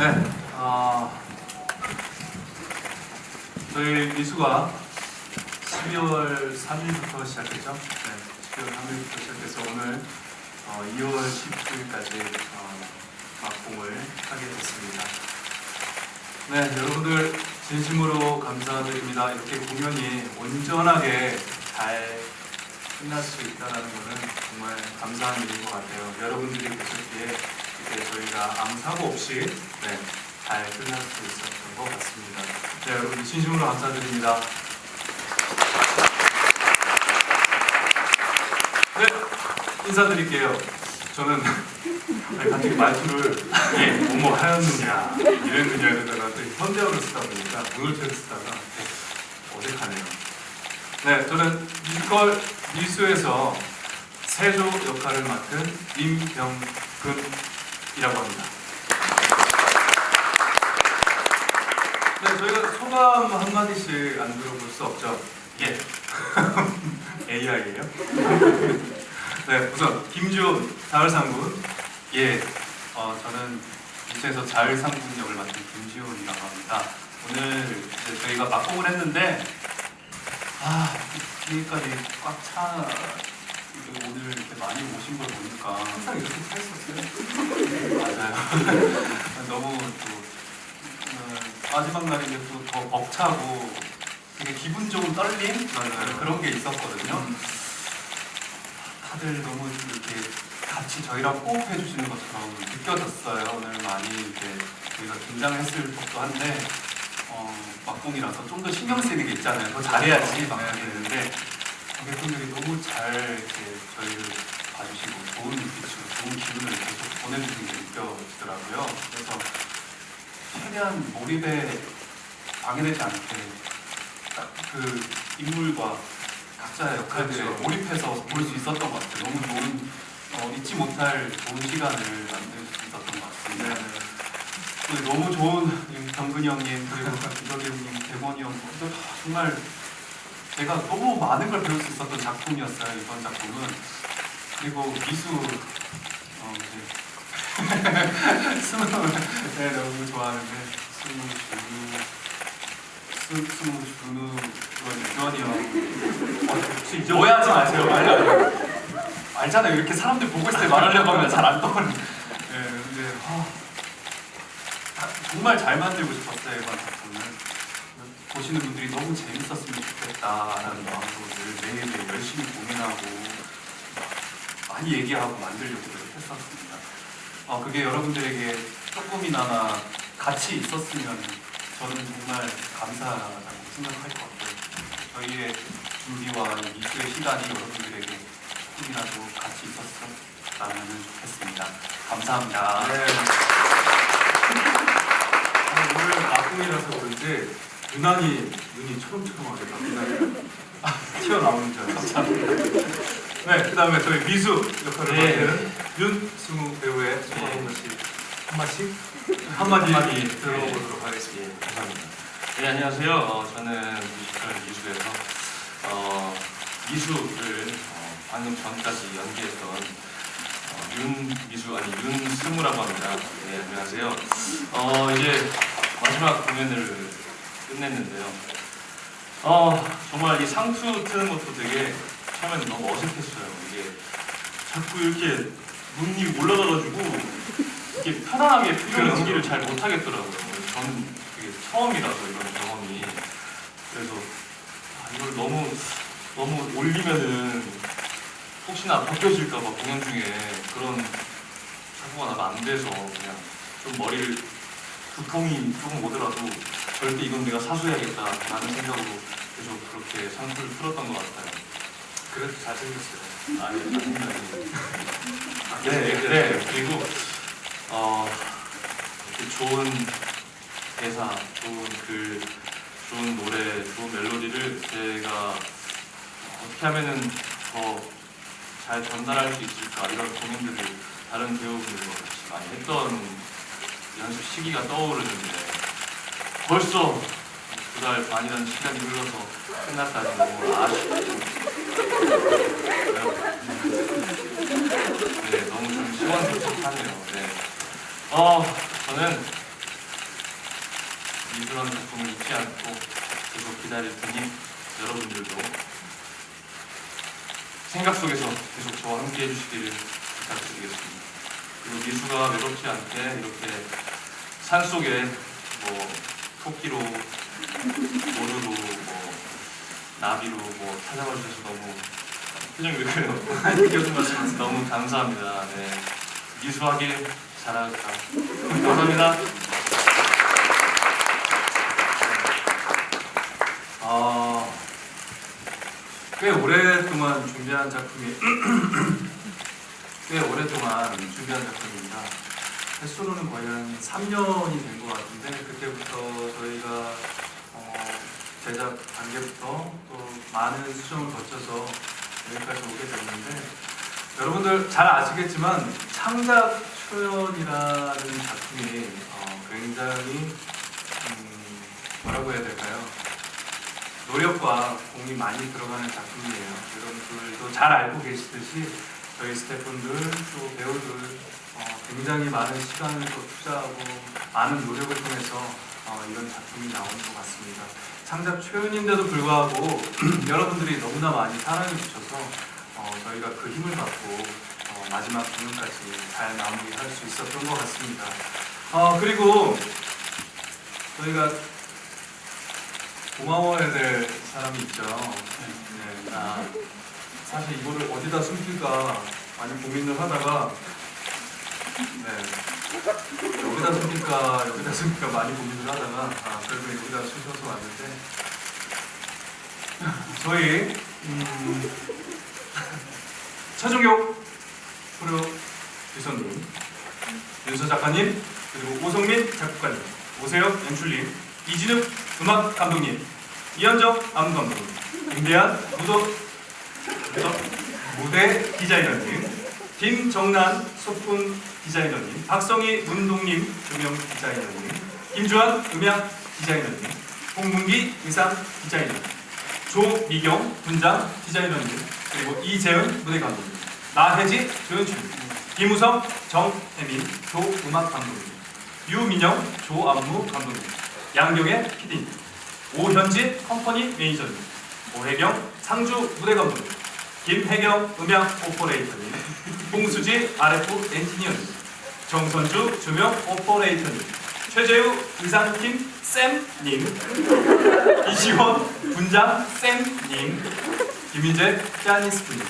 네, 어, 저희 미수가 12월 3일부터 시작했죠. 네, 12월 3일부터 시작해서 오늘 어, 2월 19일까지 어, 막공을 하게 됐습니다. 네, 여러분들 진심으로 감사드립니다. 이렇게 공연이 온전하게 잘 끝날 수 있다는 것은 정말 감사한 일인 것 같아요. 여러분들이 계셨기에 이렇게 저희가 아무 사고 없이 네, 잘 끝날 수 있었던 것 같습니다. 네, 여러분 진심으로 감사드립니다. 네, 인사드릴게요. 저는 갑자기 말투를 예, 뭐뭐 하였느냐 이랬느냐 이러다가 또 현대어를 쓰다 보니까 문을체를 쓰다가 네, 어색하네요. 네, 저는 뮤지컬 미수에서 세조 역할을 맡은 임병근 이라고 합니다. 네, 저희가 소감 한 마디씩 안 들어볼 수 없죠. 예. AI예요. 네, 우선 김주훈 자을상군. 예, 어, 저는 미수에서 자을상군 역을 맡은 김지훈이라고 합니다. 오늘 이제 저희가 막공을 했는데 아, 뒤에까지 꽉 차. 오늘 이렇게 많이 오신 걸 보니까 항상 이렇게 차 있었어요. 맞아요. 너무 또 어, 마지막 날인데 또더 벅차고 되게 기분 좋은 떨림 맞아요. 그런 게 있었거든요. 다들 너무 이렇게 같이 저희랑 호흡해 주시는 것처럼 느껴졌어요. 오늘 많이 이렇게 저희가 긴장했을 법도 한데 어, 막공이라서 좀 더 신경 쓰이는 게 있잖아요. 더 잘해야지 막공이 되는데 관객분들이 너무 잘 이렇게 저희를 봐주시고 좋은 눈빛으로 좋은 기분을 계속 보내주시는 게 느껴지더라고요. 그래서 최대한 몰입에 방해되지 않게 딱 그 인물과 각자의 역할들에 그렇죠. 몰입해서 볼 수 있었던 것 같아요. 너무 좋은 어, 잊지 못할 좋은 시간을 만들 수 있었던 것 같습니다. 또 너무 좋은 경근이 형님 그리고 이덕이 형님, 대건이 형 정말 제가 너무 많은 걸 배울 수 있었던 작품이었어요 이번 작품은. 그리고 미수 어, 이제. 스무 네 너무 좋아하는데. 스무 준우 스- 스무 준우 형 어, 오해하지 마세요. 말려 알잖아요. 이렇게 사람들 보고 있을 때 말하려고 하면 잘 안 떠오르는 네 근데 아, 다- 정말 잘 만들고 싶었어요 이번 작품을 보시는 분들이 너무 재밌었으면 좋겠다라는 마음으로 늘 매일매일 열심히 고민하고 많이 얘기하고 만들려고 노력했었습니다. 어, 그게 여러분들에게 조금이나마 같이 있었으면 저는 정말 감사하다고 생각할 것 같아요. 저희의 준비와 이 미술의 시간이 여러분들에게 조금이라도 같이 있었으면 좋겠습니다. 감사합니다. 네. 아, 오늘 막공이라서 그런지 유난히 눈이 초롱초롱하게? 아, 튀어나오는 줄 감사합니다. 네, 그 다음에 저희 미수 역할을 네. 맡은 윤승우 배우의 소감 한 번씩 한 마씩 한마디 한마디 네. 들어보도록 하겠습니다. 예, 감사합니다. 네 안녕하세요. 어, 저는 뮤지컬 미수에서 어, 미수를 어, 방금 전까지 연기했던 어, 윤미수 아니 윤승우라고 합니다. 네 안녕하세요. 어, 이제 마지막 공연을 끝냈는데요. 어 정말 이 상투 트는 것도 되게 처음에는 너무 어색했어요. 이게 자꾸 이렇게 눈이 올라가가지고 이게 편안하게 그렇죠. 연기를 잘 못하겠더라고요. 저는 되게 처음이라서 이런 경험이 그래서 아, 이걸 너무 너무 올리면은 혹시나 벗겨질까봐 공연 중에 그런 사고가 나면 안 돼서 그냥 좀 머리를 두통이 조금 오더라도 절대 이건 내가 사수해야겠다라는 생각으로 계속 그렇게 상투를 풀었던 것 같아요. 그래도 잘생겼어요. 아니, 아니, 아니. 네, 네. 그리고 어, 이렇게 좋은 대사, 좋은 글, 좋은 노래, 좋은 멜로디를 제가 어떻게 하면은 더 잘 전달할 수 있을까 이런 고민들을 다른 배우분들과 같이 많이 했던 연습 시기가 떠오르는데 벌써 두 달 반이라는 시간이 흘러서 끝났다니 너무 아쉽고 네, 너무 좀 시원섭섭하네요. 네. 어, 저는 미술하는 작품을 잊지 않고 계속 기다릴 테니 여러분들도 생각 속에서 계속 저와 함께 해주시기를 부탁드리겠습니다. 미수가 외롭지 않게 이렇게 산 속에 뭐 토끼로 모루로 뭐 나비로 뭐 찾아와 주셔서 너무 표정이 왜 그래요? 교수 말씀하세요. 너무 감사합니다. 네. 미수하게 잘할까. 감사합니다. 아, 꽤 오랫동안 준비한 작품이 꽤 오랫동안 준비한 작품입니다. 횟수로는 거의 한 3년이 된 것 같은데 그때부터 저희가 어, 제작 단계부터 또 많은 수정을 거쳐서 여기까지 오게 됐는데 여러분들 잘 아시겠지만 창작 초연이라는 작품이 어, 굉장히 음, 뭐라고 해야 될까요? 노력과 공이 많이 들어가는 작품이에요. 여러분들도 잘 알고 계시듯이 저희 스태프분들 또 배우들 어, 굉장히 많은 시간을 또 투자하고 많은 노력을 통해서 어, 이런 작품이 나오는 것 같습니다. 창작 초연인데도 불구하고 여러분들이 너무나 많이 사랑해 주셔서 어, 저희가 그 힘을 받고 어, 마지막 공연까지 잘 마무리할 수 있었던 것 같습니다. 어, 그리고 저희가 고마워해야 될 사람이 있죠. 네, 아, 사실 이거를 어디다 숨길까 많이 고민을 하다가 네, 여기다 숨길까? 여기다 숨길까? 많이 고민을 하다가 아, 그래도 여기다 숨겨서 왔는데. 저희 음, 최종혁 프로 비서님, 윤서 작가님, 그리고 오성민 작곡가님, 오세혁 연출님, 이진욱 음악 감독님, 이현정 안무 감독님, 임대한 무도 무대 디자이너님, 김정란 소품 디자이너님, 박성희 문동님 조명 디자이너님, 김주환 음향 디자이너님, 홍문기 의상 디자이너님, 조미경 분장 디자이너님, 그리고 이재은 무대 감독님, 나혜지 조연출님, 김우성 정혜민 조음악 감독님, 유민영 조안무 감독님, 양경의 PD님, 오현진 컴퍼니 매니저님, 오혜경 상주 무대 감독님, 김혜경 음향 오퍼레이터님, 홍수지 RF 엔지니어님, 정선주 조명 오퍼레이터님, 최재우 의상팀 쌤님, 이시원 분장 쌤님, 김인재 피아니스트님,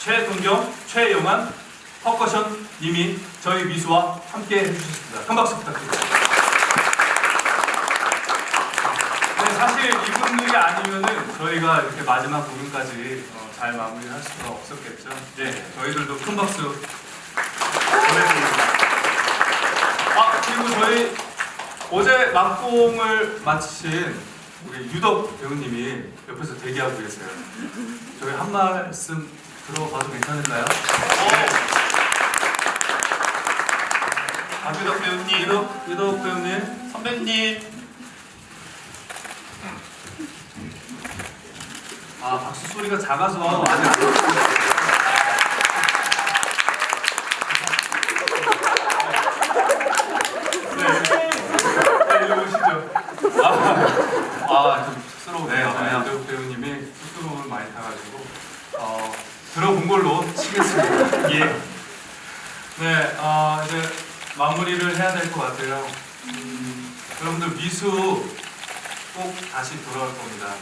최동경, 최영환 퍼커션님이 저희 미수와 함께 해주셨습니다. 큰 박수 부탁드립니다. 네, 사실 이분들이 아니면은 저희가 이렇게 마지막 공연까지 어, 잘 마무리할 수가 없었겠죠. 네, 저희들도 큰 박수 보내드립니다. 아 그리고 저희 어제 막공을 마치신 우리 유덕 배우님이 옆에서 대기하고 계세요. 저희 한 말씀 들어봐도 괜찮을까요? 박유덕 배우님, 유덕 유덕 배우님. 선배님. 아 박수 소리가 작아서 아직 안 들었어요. 네, 이리 오시죠. 아, 좀 네, 쑥스러우네요. 저희 배우 배우님이 쑥스러움을 많이 타가지고 어, 들어본 걸로 치겠습니다. 예. 네, 어, 이제 마무리를 해야 될 것 같아요. 음, 여러분들 미수 꼭 다시 돌아올 겁니다.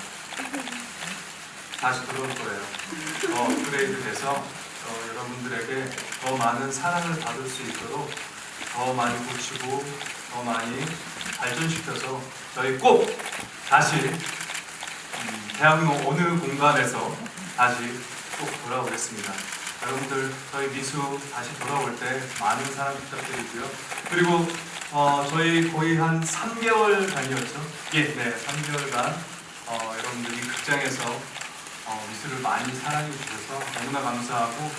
다시 돌아올 거예요. 더 업그레이드 돼서 어, 여러분들에게 더 많은 사랑을 받을 수 있도록 더 많이 고치고 더 많이 발전시켜서 저희 꼭 다시 음, 대학로 어느 공간에서 다시 꼭 돌아오겠습니다. 여러분들 저희 미수 다시 돌아올 때 많은 사랑 부탁드리고요. 그리고 어, 저희 거의 한 3개월 간이었죠? 예, 네, 3개월간 어, 여러분들이 극장에서 어, 미술을 많이 사랑해 주셔서 너무나 감사하고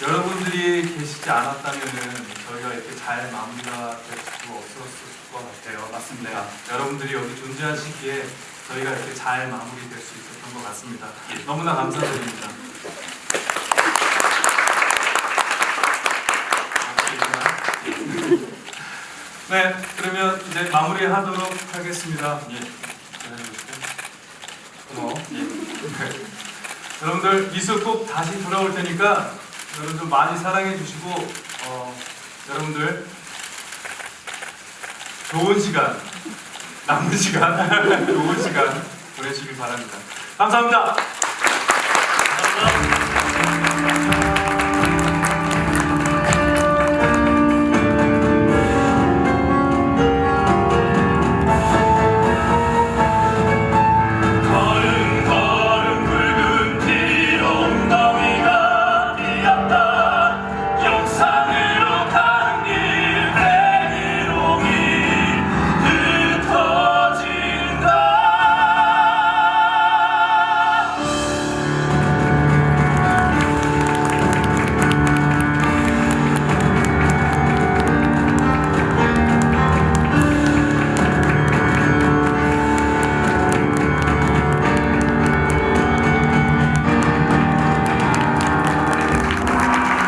여러분들이 계시지 않았다면은 저희가 이렇게 잘 마무리가 될 수 없었을 것 같아요. 맞습니다. 여러분들이 여기 존재하시기에 저희가 이렇게 잘 마무리될 수 있었던 것 같습니다. 예, 너무나 감사드립니다. 네, 그러면 이제 마무리하도록 하겠습니다. 예. 잘해주세요. 고마워. 네. 여러분들 미수 꼭 다시 돌아올 테니까 여러분들 많이 사랑해 주시고 어, 여러분들 좋은 시간 남은 시간 좋은 시간 보내시길 바랍니다. 감사합니다. 감사합니다.